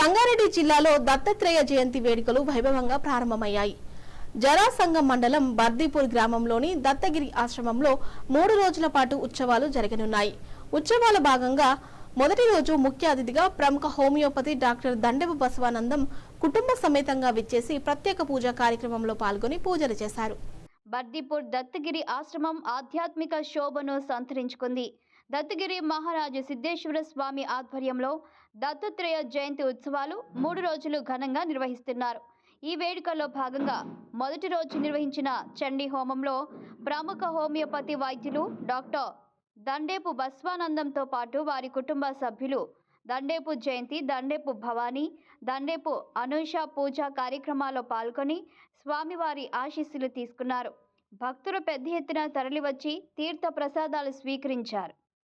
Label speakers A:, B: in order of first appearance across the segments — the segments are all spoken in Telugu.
A: సంగారెడ్డి జిల్లాలో దత్తాత్రేయ జయంతి వేడుకలు వైభవంగా ప్రారంభమయ్యాయి. జరాసంగం మండలం బర్దీపూర్ గ్రామంలోని దత్తగిరి ఆశ్రమంలో మూడు రోజుల పాటు ఉత్సవాలు జరగనున్నాయి. ఉత్సవాల భాగంగా మొదటి రోజు ముఖ్య అతిథిగా ప్రముఖ హోమియోపతి డాక్టర్ దండవ బసవానందం కుటుంబ సమేతంగా విచ్చేసి ప్రత్యేక పూజా కార్యక్రమంలో పాల్గొని పూజలు చేశారు.
B: బర్దీపూర్ దత్తగిరి ఆశ్రమం ఆధ్యాత్మిక శోభను సంతరించుకుంది. దత్తగిరి మహారాజు సిద్ధేశ్వర స్వామి ఆధ్వర్యంలో దత్తాత్రేయ జయంతి ఉత్సవాలు మూడు రోజులు ఘనంగా నిర్వహిస్తున్నారు. ఈ వేడుకల్లో భాగంగా మొదటి రోజు నిర్వహించిన చండీ హోమంలో ప్రముఖ హోమియోపతి వైద్యులు డాక్టర్ దండేపు బస్వానందంతో పాటు వారి కుటుంబ సభ్యులు దండేపు జయంతి దండేపు భవానీ దండేపు అనూష పూజా కార్యక్రమాల్లో పాల్గొని స్వామివారి ఆశీస్సులు తీసుకున్నారు. భక్తులు పెద్ద ఎత్తున తరలివచ్చి తీర్థ ప్రసాదాలు స్వీకరించారు.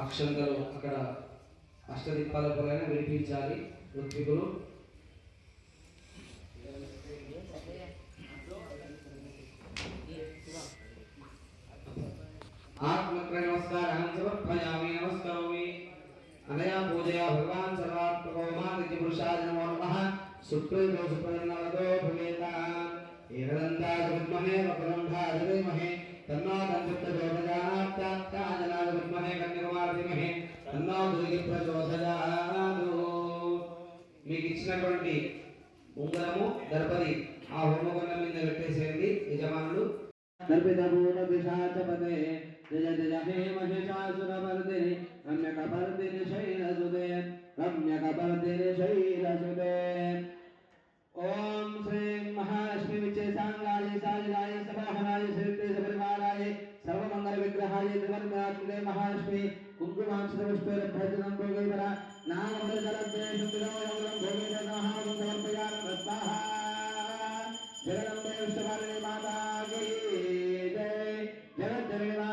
C: అక్షంతలు అక్కడ అష్టదీపాల పొలైన విడిపించాలి. ఋత్వికులు ఆత్మత్రయ నమస్కారాన్ సమర్పయామి నమస్కరోమి. అనయా పూజయా భగవాన్. సుప్రీతో సుప్రజన్నవదో భవేత ఏకదంతాయ విద్మహే వక్రంధాయ ధీమహి తన్నో దంతిత్త ప్రచోదయాత్తాజనాయ విద్మహే కన్యకుమార మీకు ఇచ్చినటువంటి ఉంగరము దర్పది ఆ హోమగుండం మీద పెట్టేసేయండి యజమానులు. దర్పితభూతపిశాచపతే విగ్రహాయ త్రివర్ణాత్మకే మహాలక్ష్మి కుంకుమాంశితపుష్పేన భోజనం భోగేతర నామృతరత్నే సుందరం భోగేతర సమర్పయామి స్వాహ జగన్